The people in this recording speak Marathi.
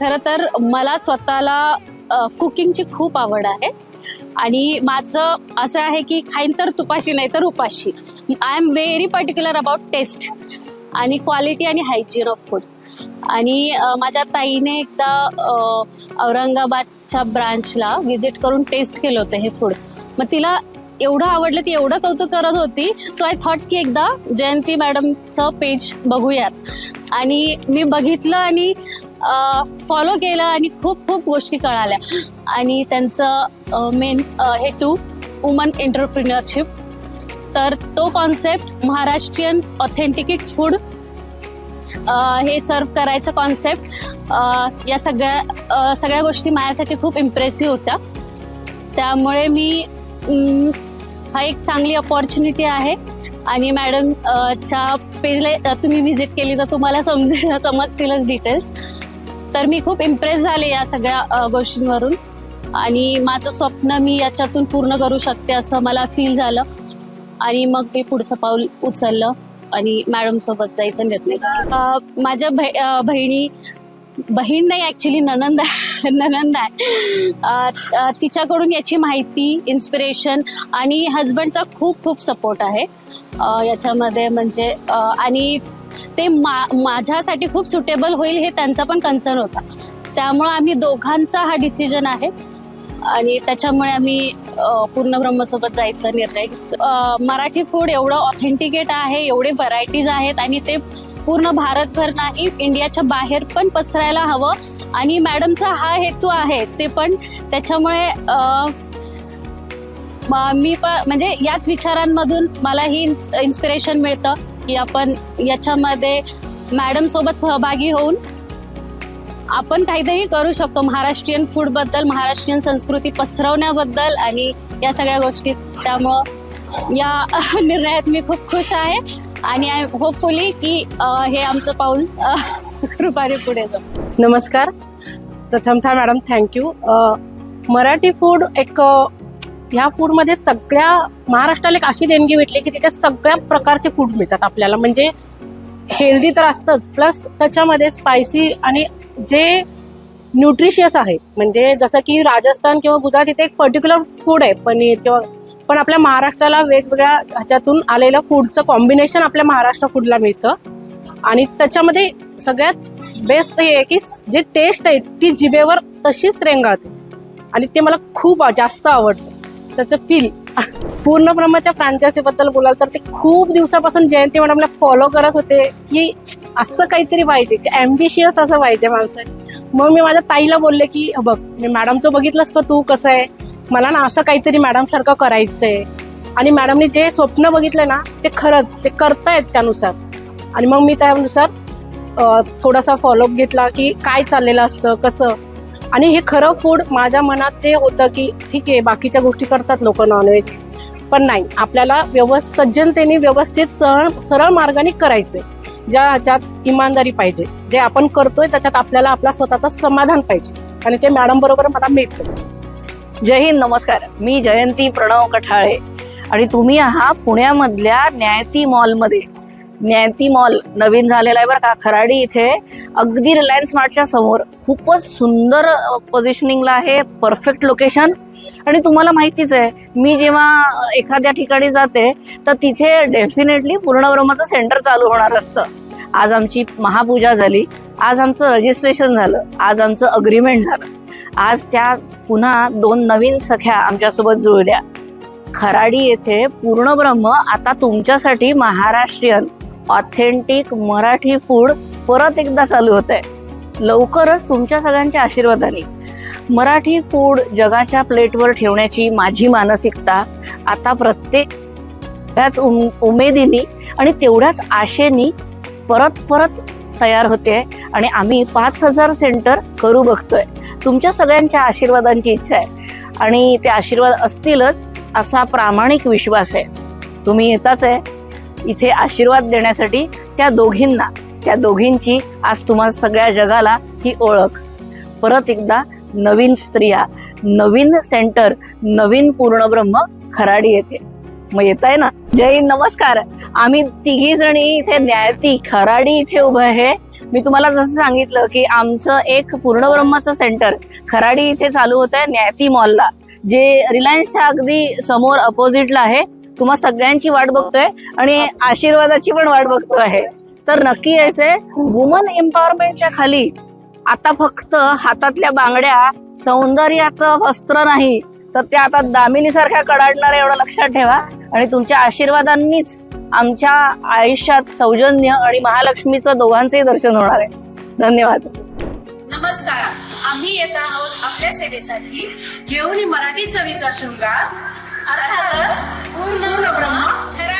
खरं तर मला स्वतःला कुकिंगची खूप आवड आहे. आणि माझं असं आहे की खाईन तर तुपाशी नाही तर उपाशी. I am very particular about taste आणि क्वालिटी आणि हायजीन ऑफ फूड आणि माझ्या ताईने एकदा औरंगाबादच्या ब्रांचला व्हिजिट करून टेस्ट केलं होतं हे फूड मग तिला एवढं आवडलं ती एवढं कौतुक करत होती. सो आय थॉट की एकदा जयंती मॅडमचं पेज बघूयात. आणि मी बघितलं आणि फॉलो केलं आणि खूप खूप गोष्टी कळाल्या. आणि त्यांचं मेन हेतू वुमन एंटरप्रिनरशिप तर तो कॉन्सेप्ट महाराष्ट्रीयन ऑथेंटिकेट फूड हे सर्व करायचं कॉन्सेप्ट या सगळ्या सगळ्या गोष्टी माझ्यासाठी खूप इम्प्रेसिव्ह होत्या. त्यामुळे मी हा एक चांगली अपॉर्च्युनिटी आहे. आणि मॅडम च्या पेजला तुम्ही व्हिजिट केली तर तुम्हाला समजे समजतीलच डिटेल्स तर मी खूप इम्प्रेस झाले या सगळ्या गोष्टींवरून. आणि माझं स्वप्न मी याच्यातून पूर्ण करू शकते असं मला फील झालं. आणि मग मी पुढचं पाऊल उचललं आणि मॅडम सोबत जायचं निर्णय माझ्या बहिणी बहीण नाही ऍक्च्युली ननंद आहे. ननंद आहे. तिच्याकडून याची माहिती इन्स्पिरेशन आणि हजबंडचा खूप खूप सपोर्ट आहे. याच्यामध्ये म्हणजे आणि ते मा माझ्यासाठी खूप सुटेबल होईल हे त्यांचा पण कन्सर्न होता. त्यामुळे आम्ही दोघांचा हा डिसिजन आहे. आणि त्याच्यामुळे आम्ही पूर्ण ब्रह्मसोबत जायचा निर्णय मराठी फूड एवढं ऑथेंटिकेट आहे एवढे व्हरायटीज आहेत आणि ते पूर्ण भारतभर नाही इंडियाच्या बाहेर पण पसरायला हवं. आणि मॅडमचा हा हेतू आहे ते पण त्याच्यामुळे मी पण म्हणजे याच विचारांमधून मला ही इन्स्पिरेशन मिळतं. की आपण याच्यामध्ये मॅडम सोबत सहभागी होऊन आपण काहीतरी करू शकतो. महाराष्ट्रीयन फूडबद्दल महाराष्ट्रीयन संस्कृती पसरवण्याबद्दल आणि या सगळ्या गोष्टी. त्यामुळं या निर्णयात मी खूप खुश आहे आणि आय होपफुली की हे आमचं पाऊल अ, पुढे जाऊ नमस्कार. प्रथमतः मॅडम थँक्यू मराठी फूड एक ह्या फूडमध्ये सगळ्या महाराष्ट्राला एक अशी देणगी भेटली की तिथे सगळ्या प्रकारचे फूड मिळतात आपल्याला. म्हणजे हेल्दी तर असतंच प्लस त्याच्यामध्ये स्पायसी आणि जे न्यूट्रिशियस आहे म्हणजे जसं की राजस्थान किंवा गुजरात इथे एक पर्टिक्युलर फूड आहे पनीर किंवा पण आपल्या महाराष्ट्राला वेगवेगळ्या ह्याच्यातून आलेलं फूडचं कॉम्बिनेशन आपल्या महाराष्ट्र फूडला मिळतं. आणि त्याच्यामध्ये सगळ्यात बेस्ट हे आहे की जे टेस्ट आहे ती जिभेवर तशीच रेंगाळते आणि ते मला खूप जास्त आवडतं. त्याचं फील पूर्ण ब्रह्माच्या फ्रँचायसी बद्दल बोलाल तर ते खूप दिवसापासून जयंती मॅडमला फॉलो करत होते की असं काहीतरी पाहिजे की ॲम्बिशियस असं पाहिजे माणसं मग मी माझ्या ताईला बोलले की बघ मी मॅडमचं बघितलंस का तू कसं आहे? मला ना असं काहीतरी मॅडमसारखं करायचं आहे आणि मॅडमने जे स्वप्न बघितलं ना ते खरंच ते करतायत त्यानुसार. आणि मग मी त्यानुसार थोडासा फॉलोअप घेतला की काय चाललेलं असतं कसं? आणि हे खरं फूड माझ्या मनात ते होतं की ठीक आहे बाकीच्या गोष्टी करतात लोक नॉनव्हेज पण नाही आपल्याला व्यवस्थ सज्जनतेने व्यवस्थित सरळ सरळ मार्गाने करायचंय ज्या ह्याच्यात इमानदारी पाहिजे. जे आपण करतोय त्याच्यात आपल्याला आपला स्वतःचं समाधान पाहिजे. आणि ते मॅडम बरोबर मला मिळतं. जय हिंद नमस्कार. मी जयंती प्रणव कठाळे. आणि तुम्ही आहात पुण्यामधल्या न्यायती मॉलमध्ये न्यायती मॉल नवीन झालेला आहे बरं का. खराडी इथे. अगदी रिलायन्स मार्टच्या समोर. खूपच सुंदर पोझिशनिंगला आहे. परफेक्ट लोकेशन आणि तुम्हाला माहितीच आहे मी जेव्हा एखाद्या ठिकाणी जाते तर तिथे डेफिनेटली पूर्णब्रह्माचं सेंटर चालू होणार असतं. आज आमची महापूजा झाली. आज आमचं रजिस्ट्रेशन झालं. आज आमचं अग्रीमेंट झालं. आज त्या पुन्हा दोन नवीन सख्या आमच्यासोबत जुळल्या. खराडी येथे पूर्णब्रह्म आता तुमच्यासाठी महाराष्ट्रीयन. ऑथेंटिक मराठी फूड परत एकदा चालू होत आहे लवकरच तुमच्या सगळ्यांच्या आशीर्वादाने. मराठी फूड जगाच्या प्लेटवर ठेवण्याची माझी मानसिकता आता प्रत्येक त्याच उम उमेदीनी आणि तेवढ्याच आशेनी परत परत तयार होते आणि आम्ही पाच हजार सेंटर करू बघतोय. तुमच्या सगळ्यांच्या आशीर्वादांची इच्छा आहे आणि ते आशीर्वाद असतीलच असा प्रामाणिक विश्वास आहे. तुम्ही येताच आहे. इथे आशीर्वाद देण्यासाठी त्या दोघींना त्या दोघींची आज तुम्हाला सगळ्या जगाला ही ओळख. परत एकदा नवीन स्त्रिया नवीन सेंटर नवीन पूर्णब्रह्म खराडी येते. मग येत आहे ना? जय नमस्कार. आम्ही तिघी जणी इथे न्यायती खराडी इथे उभं आहे. मी तुम्हाला जसं सांगितलं की आमचं एक पूर्णब्रह्माचं सेंटर खराडी इथे चालू होत आहे न्यायती मॉलला जे रिलायन्सच्या अगदी समोर अपोजिटला आहे. तुम्हा सगळ्यांची वाट बघतोय आणि आशीर्वादाची पण वाट बघतो आहे तर नक्की यायचंय वुमन एम्पॉवरमेंटच्या खाली आता फक्त हातातल्या बांगड्या सौंदर्याचं वस्त्र नाही तर त्या आता दामिनीसारख्या कडाडणार एवढं लक्षात ठेवा आणि तुमच्या आशीर्वादांनीच आमच्या आयुष्यात सौजन्य आणि महालक्ष्मीचं दोघांचंही दर्शन होणार आहे. धन्यवाद. नमस्कार. आम्ही येत आहोत आपल्या सेवेसाठी घेऊन मराठी चवीचा शृंगार. Atadas, un broma, será